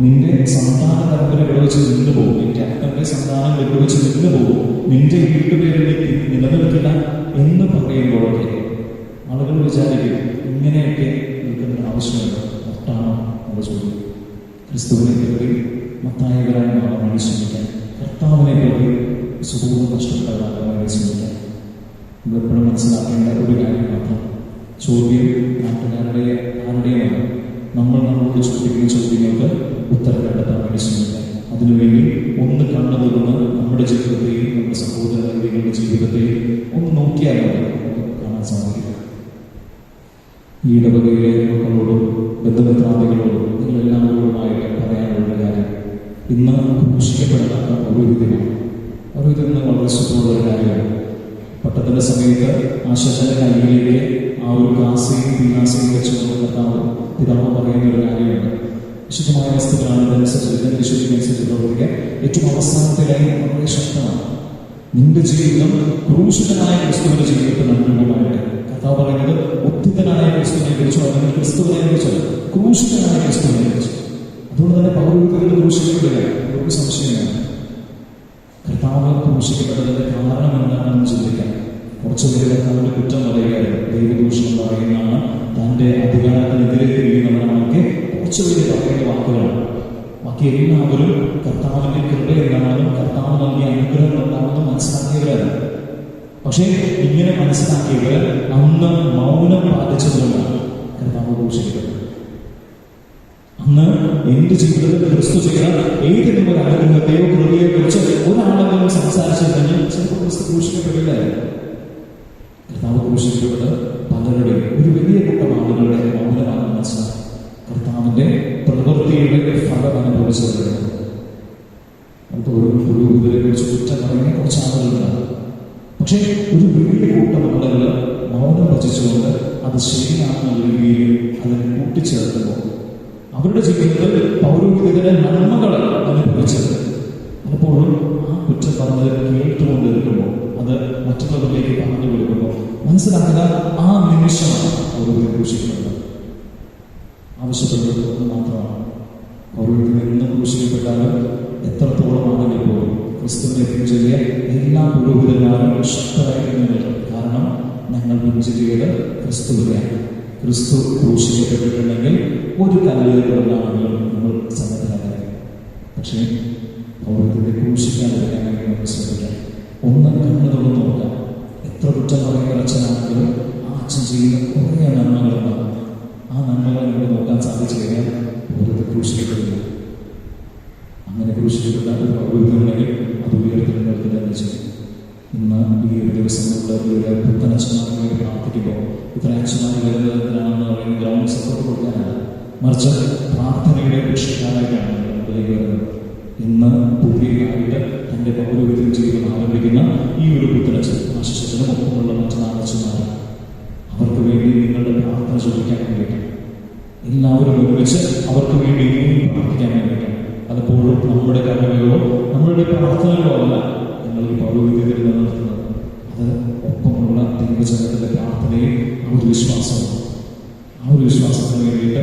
നിന്റെ സന്താന തലമുറ ഇവിടെ നിന്നു പോകും. നിന്റെ അക്കന്റെ സന്താനം ഇവിടെ നിന്നു പോകും. നിന്റെ വീട്ടുപേരിൽ നിലനിൽക്കില്ല എന്ന് പറയുമ്പോഴൊക്കെ ആളുകൾ വിചാരിക്കും ഇങ്ങനെയൊക്കെ നിൽക്കുന്ന ആവശ്യമില്ല. ഒട്ടാണോ നമ്മൾ ചോദിക്കും ക്രിസ്തുവിനെ കേൾവി മത്തായകരായ ശ്രമിക്കാൻ. കർത്താവിനെ കേൾവി സുഖവും നഷ്ടപ്പെടാൻ വേണ്ടി ശ്രമിക്കാൻ. നമ്മളെപ്പോഴും മനസ്സിലാക്കേണ്ട ഒരു കാര്യം മാത്രം. ചോദ്യം നാട്ടുകാരുടെ ആരുടെയുമാണ്? നമ്മൾ നമ്മളോട് ചോദിക്കുന്ന ചോദ്യങ്ങൾക്ക് ഉത്തരം കണ്ടെത്താൻ വേണ്ടി ശ്രമിക്കാം അതിനുവേണ്ടി ഒന്ന് കണ്ണു നമ്മുടെ ജീവിതത്തെയും നമ്മുടെ സഹോദരങ്ങളുടെ ജീവിതത്തെയും ഒന്ന് നോക്കിയാൽ കാണാൻ സാധിക്കും. ഈ ഇടവകയിലെ മക്കളോടും ബന്ധമിത്രാദികളോടും നിങ്ങളെല്ലാവരോടുമായിട്ട് പറയാനുള്ള കാര്യം. ഇന്ന് ഘോഷിക്കപ്പെടാത്ത പൗരോഹിത്യമാണ് പൗരോഹിത്യം ഇന്ന് വളരെ സുഖമുള്ള ഒരു കാര്യമാണ്. പട്ടത്തിന്റെ സമയത്ത് ആശാന്റെ കയ്യിലേക്ക് ആ ഒരു കാസയും പിന്നാസയും വെച്ചുകൊണ്ട് കർത്താവ് പിതാവ് പറയുന്ന ഒരു കാര്യമുണ്ട്. വിശുദ്ധമായ വസ്തുക്കളാണ് ഇതനുസരിച്ച് ഇതിന്റെ വിശുദ്ധിക്കനുസരിച്ച് ഏറ്റവും അവസാനത്തെ ലൈൻ വളരെ ശക്തമാണ്. നിന്റെ ജീവിതം ക്രൂശിതനായ ക്രിസ്തുവിന്റെ ജീവിതത്തിന് അനുരൂപമായിട്ട് കഥ പറയുന്നത്. ഉദ്ധിതനായ ക്രിസ്തുവിനെ കുറിച്ചോ അല്ലെങ്കിൽ ക്രിസ്തുവിനെ കുറിച്ചോ ക്രൂശിതനായ ക്രിസ്തുവിനെ കുറിച്ച്. അതുകൊണ്ട് തന്നെ പൗരോഹിത്യത്തിൽ ക്രൂശിക്കപ്പെടുക ഒരു സംശയമാണ് കർത്താവ് ക്രൂശിക്കപ്പെട്ടതിന്റെ കാരണം എന്താണെന്ന് ചിന്തിക്കാം. കുറച്ചു പേര് കർത്താവിന്റെ കുറ്റം പറയുകയാണ്. ദൈവദൂഷണം പറയുന്നതാണ് തന്റെ അധികാരത്തിനെതിരെ തിരിയുന്നവരാണൊക്കെ കുറച്ചു പേര് വാക്കുകളാണ് ബാക്കി എല്ലാവരും കർത്താവിന്റെ കൃപ എന്താണെന്നും കർത്താവ് നൽകിയ അനുഗ്രഹം എന്താണെന്നും മനസ്സിലാക്കിയവരാണ് പക്ഷേ ഇങ്ങനെ മനസ്സിലാക്കിയവർ അന്ന് മൗനം പാലിച്ചതുകൊണ്ടാണ് കർത്താവ് ഘോഷിക്കുന്നത് അന്ന് എന്റെ ജീവിതത്തിൽ ക്രിസ്തു ചെയ്ത ഏതെങ്കിലും ഒരു അനുഗ്രഹത്തെയോ കൃതിയെയോ കുറിച്ച് ഒരാളെങ്കിലും സംസാരിച്ചിരുന്നെങ്കിൽ ചിലപ്പോൾ ക്രിസ്തു ക്രൂശിക്കപ്പെടില്ലായിരുന്നു കർത്താവ് ഘോഷിക്കുന്നത് പലരുടെയും ഒരു വലിയ കൂട്ടം ആളുകളുടെ മൗനമാണ് മനസ്സിലാക്കി. കർത്താവിന്റെ പ്രവൃത്തിയുടെ ഫലം നമുക്ക് ഒരു കുറിച്ച് കുറ്റം പറയുന്ന കുറച്ച് ആളുകളുണ്ടാകും പക്ഷേ ഒരു വലിയ കൂട്ടം നമ്മളെല്ലാം മൗനം വചിച്ചുകൊണ്ട് അത് ശരിയാണെന്നുള്ള രീതിയിൽ അതിനെ കൂട്ടിച്ചേർക്കുമ്പോൾ അവരുടെ ജീവിതത്തിൽ പൗരോഹിതരുടെ നന്മകൾ അനുഭവിച്ചത്. പലപ്പോഴും ആ കുറ്റം പറഞ്ഞത് കേട്ടുകൊണ്ടിരിക്കുമ്പോൾ അത് മറ്റുള്ളവരിലേക്ക് പറഞ്ഞു കൊടുക്കുമ്പോൾ മനസ്സിലാക്കുക ആ നിമിഷമാണ് പൗരോഹിത്യം ക്രൂശിക്കുന്നത് ആവശ്യപ്പെടുന്നത് ഒന്ന് മാത്രമാണ്. പൗരോഹിത്യം വരുന്ന ക്രൂശിക്കപ്പെട്ടാലും എത്രത്തോളം ആണെങ്കിൽ പോലും ക്രിസ്തുവിനെ പിൻചെല്ലിയ എല്ലാ പുരോഹിതന്മാരും ശക്തരായിരിക്കുന്നു കാരണം ഞങ്ങൾ പിൻചെല്ലിയത് ക്രിസ്തുവിനെയാണ്. ക്രിസ്തു ക്രൂശിക്കപ്പെട്ടിട്ടുണ്ടെങ്കിൽ ഒരു കലയിലുള്ളതാണെങ്കിലും നമ്മൾ സന്നദ്ധരാകാം പക്ഷേ പൗരത്തിന്റെ ക്രൂശിക്കാതിരിക്കാനായി നമുക്ക് ശ്രമിക്കാം ഒന്ന് നോക്കാം. എത്ര കുറ്റം പറയുന്ന അച്ഛനാണെങ്കിലും ആ അച്ഛൻ ചെയ്യുന്ന കുറേ മറിച്ച് പ്രാർത്ഥനയുടെ വരുന്നത് ഇന്ന് പുതിയതായിട്ട് തന്റെ പൗരോഹിത്യം ജീവിതം ആരംഭിക്കുന്ന ഈ ഒരു പുത്തനച്ഛൻ ആശിഷത്തിനും ഒപ്പമുള്ള മറ്റു നാലച്ഛന്മാർ അവർക്ക് വേണ്ടി നിങ്ങളുടെ പ്രാർത്ഥന ചോദിക്കാൻ വേണ്ടിയിട്ട്. എല്ലാവരും ഒരുമിച്ച് അവർക്ക് വേണ്ടി പ്രാർത്ഥിക്കാൻ വേണ്ടിയിട്ട്. പലപ്പോഴും നമ്മുടെ കർമ്മങ്ങളോ നമ്മളുടെ പ്രാർത്ഥനകളോ അല്ല ഞങ്ങൾ ഈ പൗരോഹിത്യത്തിൽ നിലനിർത്തുന്നത് അത് ഒപ്പമുള്ള ദൈവജനത്തിന്റെ പ്രാർത്ഥനയും ആ ഒരു വിശ്വാസവും ആ ഒരു വിശ്വാസത്തിന് വേണ്ടിയിട്ട്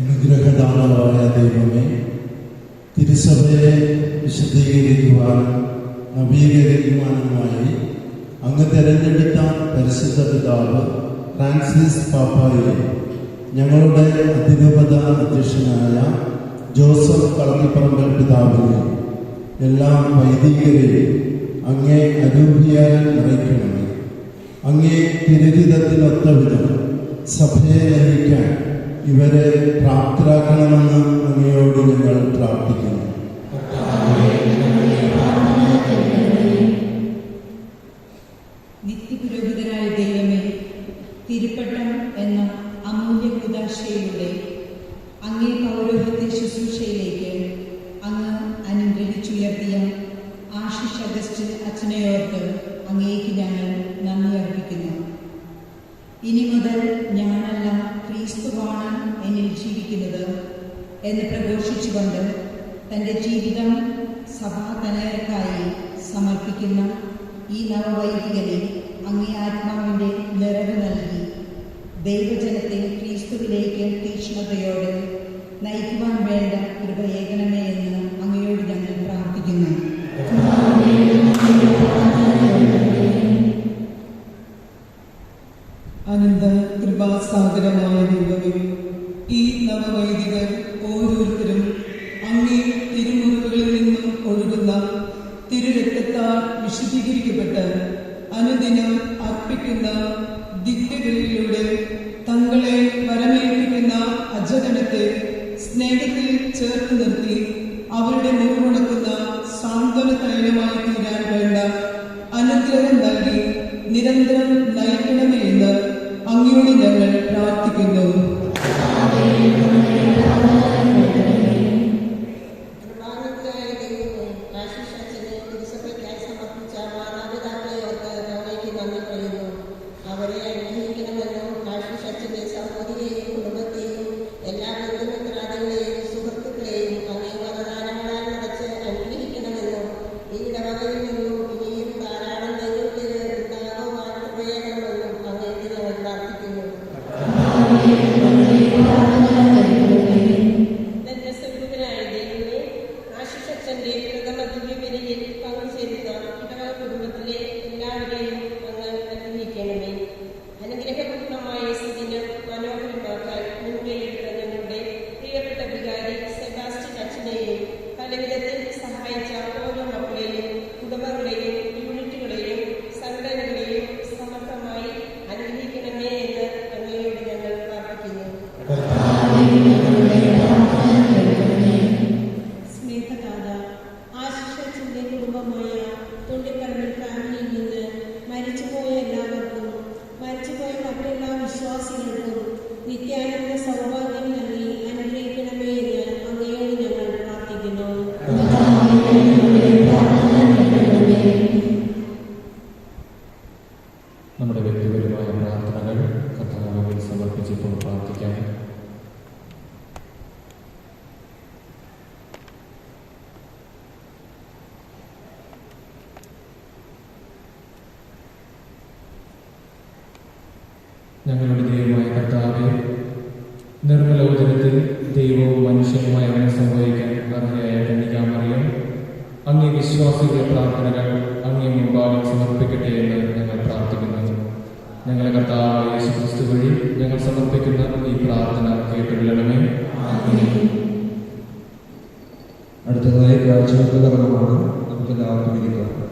അനുഗ്രഹദാനമായ ദൈവമേ തിരുസഭയെ വിശദീകരിക്കുവാനും നവീകരിക്കുവാനുമായി അങ്ങ് തെരഞ്ഞെടുത്ത പരിശുദ്ധ പിതാവ് ഫ്രാൻസിസ് പാപ്പായെ ഞങ്ങളുടെ അതിരൂപത അധ്യക്ഷനായ ജോസഫ് കളത്തിപ്പറമ്പൽ പിതാവിനെ എല്ലാ വൈദികരെയും അങ്ങേ അരൂപിയാൽ നിറയ്ക്കണമേ. അങ്ങേ തിരുഹിതത്തിനൊത്ത വിധം സഭയെ നയിക്കാൻ ഇവരെ പ്രാപ്തരാക്കണമെന്ന് അങ്ങയോട് ഞങ്ങൾ പ്രാർത്ഥിക്കുന്നു. മുതൽ ഞാനല്ല ക്രീസ്തുവാണ് എന്നിൽ ജീവിക്കുന്നത് എന്ന് പ്രഘോഷിച്ചുകൊണ്ട് തന്റെ ജീവിതം സഭാതനയർക്കായി സമർപ്പിക്കുന്ന ഈ നവവൈദികനെ അങ്ങേ ആത്മാവിന്റെ നിറവ് നൽകി. ദൈവജനത്തെ ക്രീസ്തുവിലേക്ക് തീക്ഷ്ണതയോടെ നയിക്കുവാൻ വേണ്ട കൃപയേകണമേ എന്ന് വിശദീകരിക്കപ്പെട്ട് അനുദിനം അർപ്പിക്കുന്ന ദിവ്യബലിയിലൂടെ തങ്ങളെ വരമേൽപ്പിക്കുന്ന അജഗണത്തെ സ്നേഹത്തിൽ ചേർത്ത് നിർത്തി അവരുടെ മുറിവുണക്കുന്ന സാന്ത്വന തൈലമായി ഞങ്ങളുടെ ദൈവമായ കർത്താവെ നിർമ്മലോചനത്തിൽ ദൈവവും മനുഷ്യനുമായ അവനെ സംഭവിക്കാൻ അർഹയായ കന്യകാമറിയം അങ്ങേ വിശ്വാസികളുടെ പ്രാർത്ഥനകൾ അങ്ങേ മുമ്പാകെ സമർപ്പിക്കട്ടെ എന്ന് ഞങ്ങൾ പ്രാർത്ഥിക്കുന്നു. ഞങ്ങളെ കർത്താവായ യേശു ക്രിസ്തു വഴി ഞങ്ങൾ സമർപ്പിക്കുന്ന ഈ പ്രാർത്ഥന കേട്ടുകൊള്ളണമേ അടുത്തതായി കാഴ്ചവെപ്പ് കർമ്മമാണ് നമുക്ക് എല്ലാവർക്കും ഇരിക്കാം ും.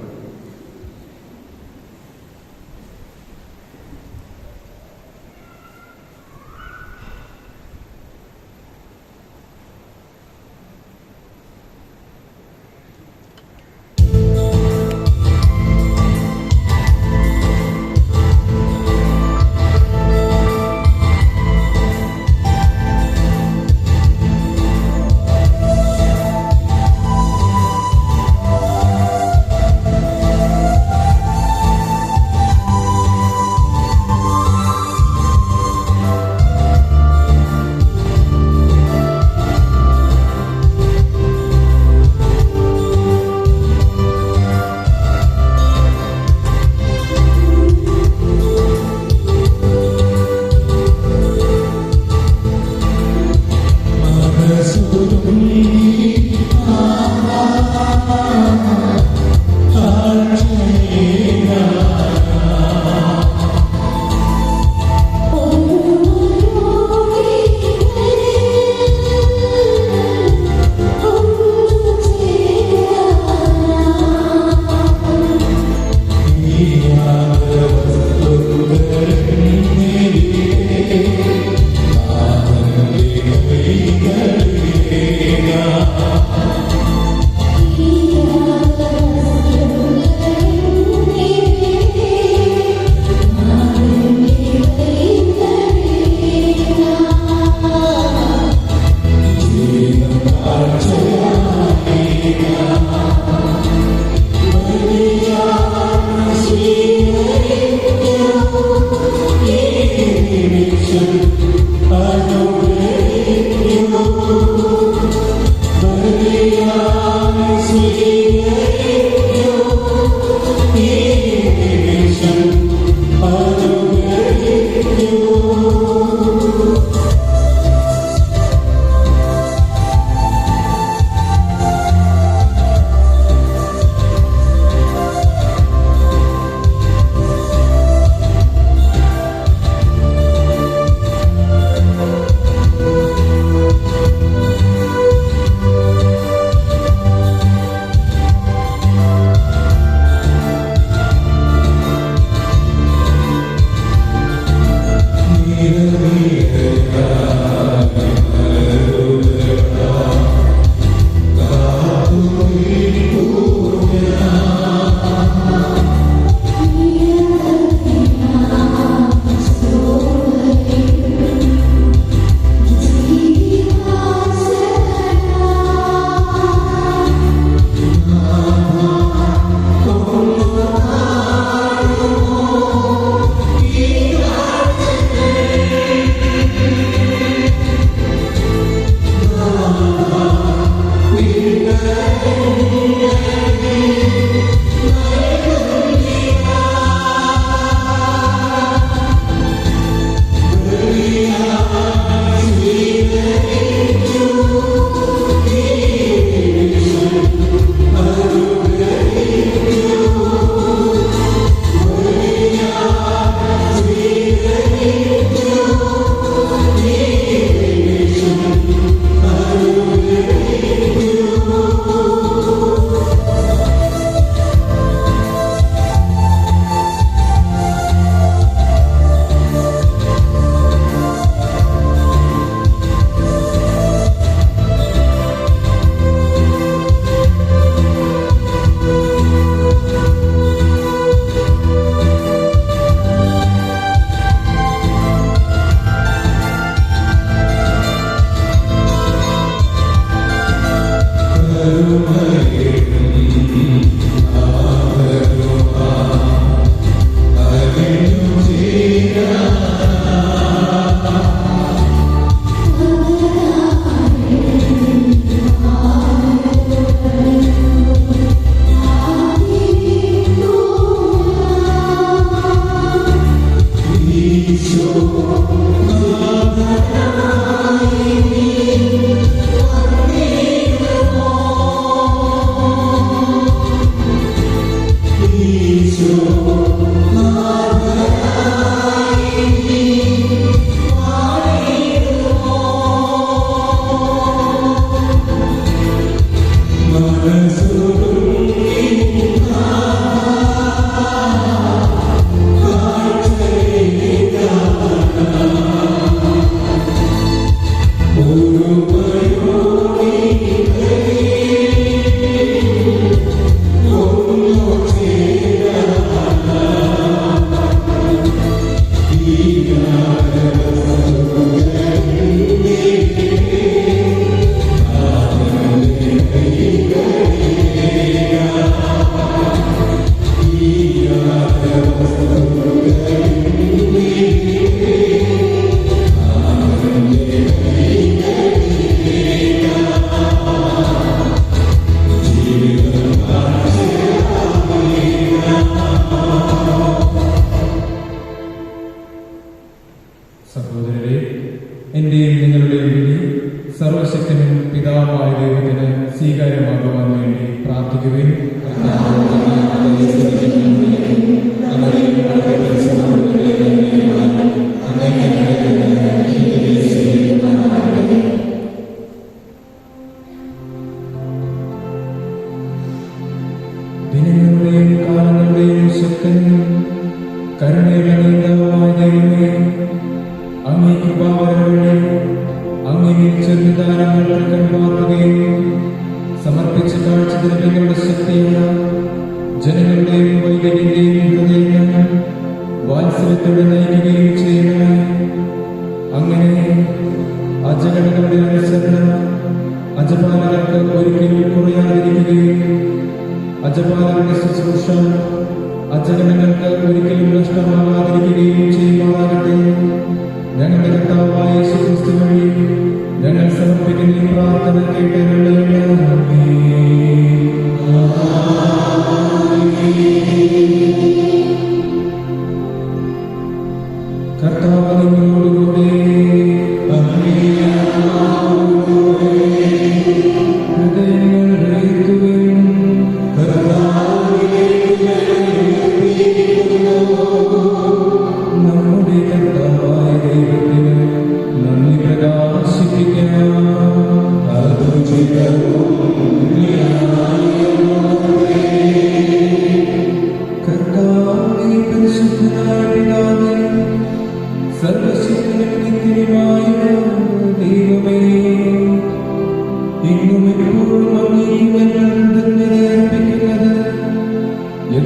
കർത്താവ് നിങ്ങളോട്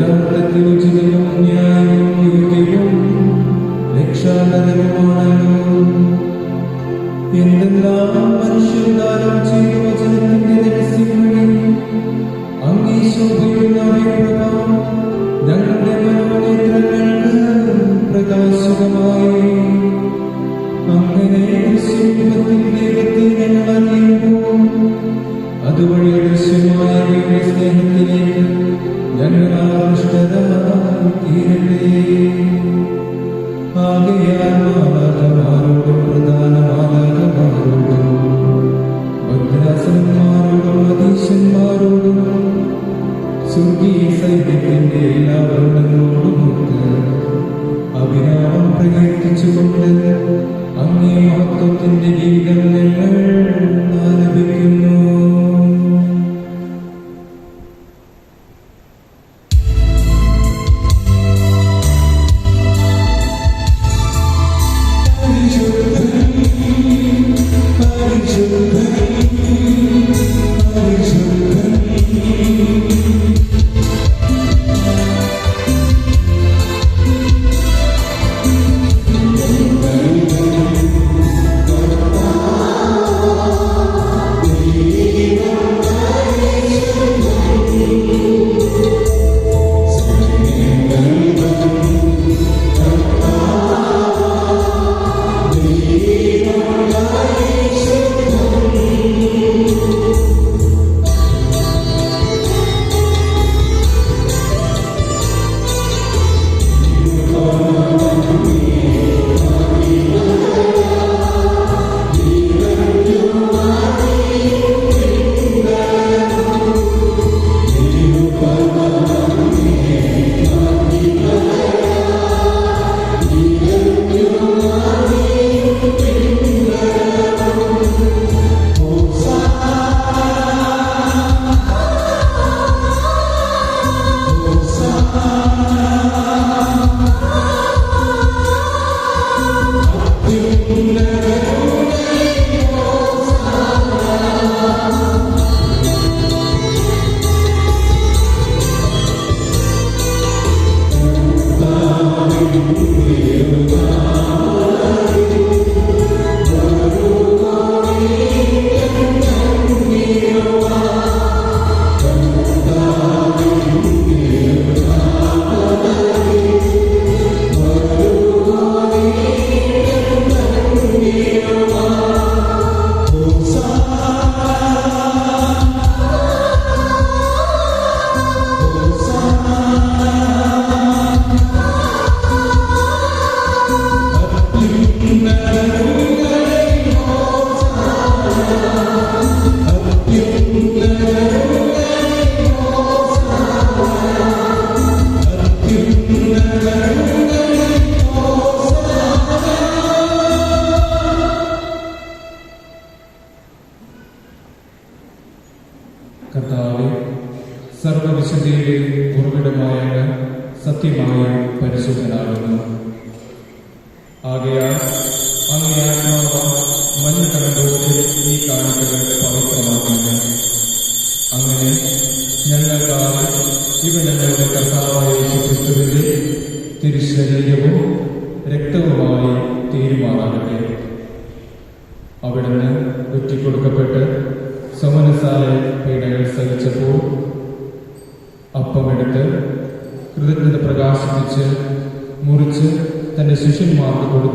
തരത്തിൽ ഉചിതവും ന്യായവും യോഗ്യവും രക്ഷാകരവുമാണല്ലോ എന്തെല്ലാം അതീശന്മാരോടും സ്വർഗീയ സൈന്യത്തിന്റെ എല്ലാ വർണങ്ങളോടുമൊത്ത് അഭിരാമം പ്രകീർത്തിച്ചുകൊണ്ട് അങ്ങേ മഹത്വത്തിന്റെ ഗീതം ഞങ്ങൾ കർത്താവെ സർവവിശുദ്ധിയുടെ ഉറവിടമായ സത്യമായ പരിശുദ്ധനാകുന്നു. ആകയാൽ അങ്ങേ ആത്മാവ് മഞ്ഞുകടലോടെ ഈ കാണികളെ പവിത്രമാക്കുന്നു അങ്ങനെ ഞങ്ങൾക്കായി ഇവ ഞങ്ങളുടെ കർത്താവായ യേശുക്രിസ്തുവിന്റെ തിരുശരീരവും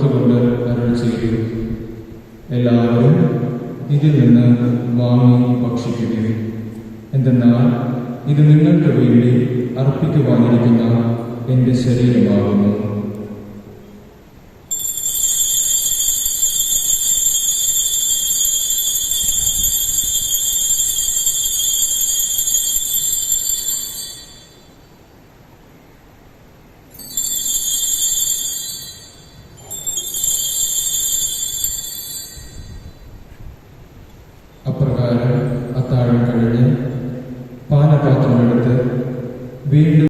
കൊടുത്തുകൊണ്ട് അരുൾ ചെയ്യും എല്ലാവരും ഇതിൽ നിന്ന് വാങ്ങി ഭക്ഷിക്കുകയും എന്തെന്നാൽ ഇത് നിങ്ങൾക്ക് വേണ്ടി അർപ്പിക്കുവാനിരിക്കുന്ന എന്റെ ശരീരമാകുന്നു.